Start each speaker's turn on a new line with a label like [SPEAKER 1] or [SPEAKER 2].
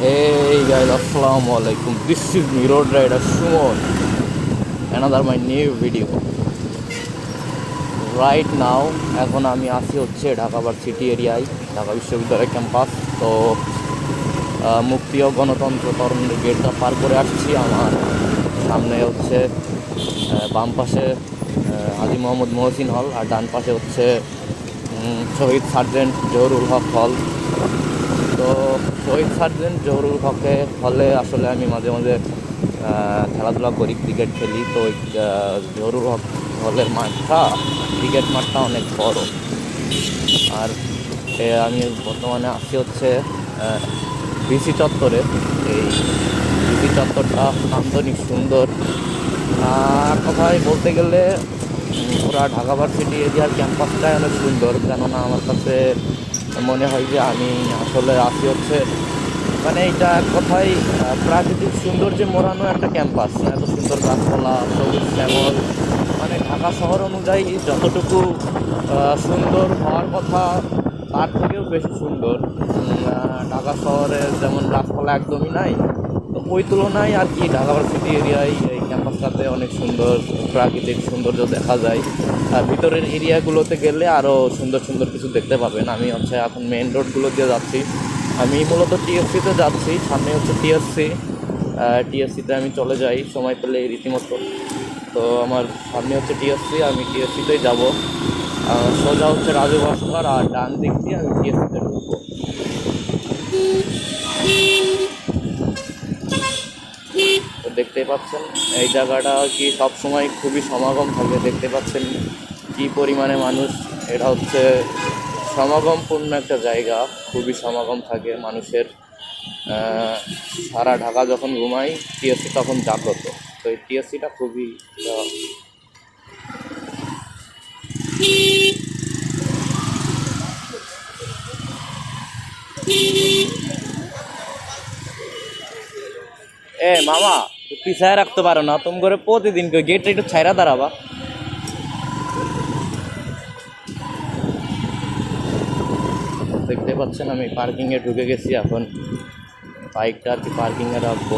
[SPEAKER 1] Hey guys, Assalamu alaikum. This is me, Road Rider Suman. Another my new video. Right now এখন আমি আসি হচ্ছে Dhaka varsity এরিয়ায় ঢাকা বিশ্ববিদ্যালয় ক্যাম্পাস তো মুক্তি ও গণতন্ত্র তরুণের গেটটা পার করে আসছি আমার সামনে হচ্ছে বাম পাশে আহ, হাজি মোহাম্মদ মহসিন হল আর ডান পাশে হচ্ছে শহীদ সার্জেন্ট জহরুল হক হল তো শহীদ সার্জেন্ট জহরুল হকে হলে আসলে আমি মাঝে মাঝে খেলাধুলা করি ক্রিকেট খেলি। তো ওই জহরুল হক হলের মাঠটা ক্রিকেট মাঠটা অনেক বড়। আর আমি বর্তমানে আসি হচ্ছে বিসি চত্বরে। এই বিসি চত্বরটা নান্দনিক সুন্দর। আর কথায় বলতে গেলে পুরা ঢাকা ভার্সিটি এরিয়ার ক্যাম্পাসটাই অনেক সুন্দর কেননা আমার কাছে মনে হয় যে আমি আসলে আসি হচ্ছে মানে এটা আহ, প্রাকৃতিক সৌন্দর্যে মোড়ানো একটা ক্যাম্পাস। এত সুন্দর গাছপালা সবুজ শ্যামল মানে ঢাকা শহর অনুযায়ী যতটুকু সুন্দর হওয়ার কথা তার থেকেও বেশি সুন্দর। ঢাকা শহরে যেমন গাছপালা একদমই নাই ওই তুলনায় আর কি ঢাকা ভার্সিটি এরিয়ায় এই ক্যাম্পাসটাতে অনেক সুন্দর প্রাকৃতিক সৌন্দর্য দেখা যায়। আর ভিতরের এরিয়াগুলোতে গেলে আরও সুন্দর সুন্দর কিছু দেখতে পাবেন। আমি হচ্ছে এখন মেন রোডগুলো দিয়ে যাচ্ছি। আমি মূলত টিএসসিতে যাচ্ছি, সামনে হচ্ছে টিএসসি। টিএসসিতে আমি চলে যাই, সময় পেলে রীতিমতো। তো আমার সামনে হচ্ছে টিএসসি, আমি টিএসসিতেই যাব। সোজা হচ্ছে রাজু ভাস্কর আর ডান দিক দিয়ে আমি টিএসসিতে ঢুকবো। তো দেখতেই পাচ্ছেন। এই জায়গাটা কি সব সময় খুবই সমাগম থাকে, দেখতে পাচ্ছেন কি পরিমাণে মানুষ। এটা হচ্ছে সমাগমপূর্ণ একটা জায়গা, খুবই সমাগম থাকে মানুষের। সারা ঢাকা যখন ঘুমাই, টিএসসি তখন জাগ্রত। তো এই টিএসসিটা খুবই, এ, মামা। পিছায় রাখতে পারো না, তুমি করে প্রতিদিন গেটটা একটু ছাইরা দাঁড়াবা। দেখতে পাচ্ছেন আমি পার্কিংয়ে ঢুকে গেছি এখন। বাইকটা আর কি পার্কিংয়ে রাখব।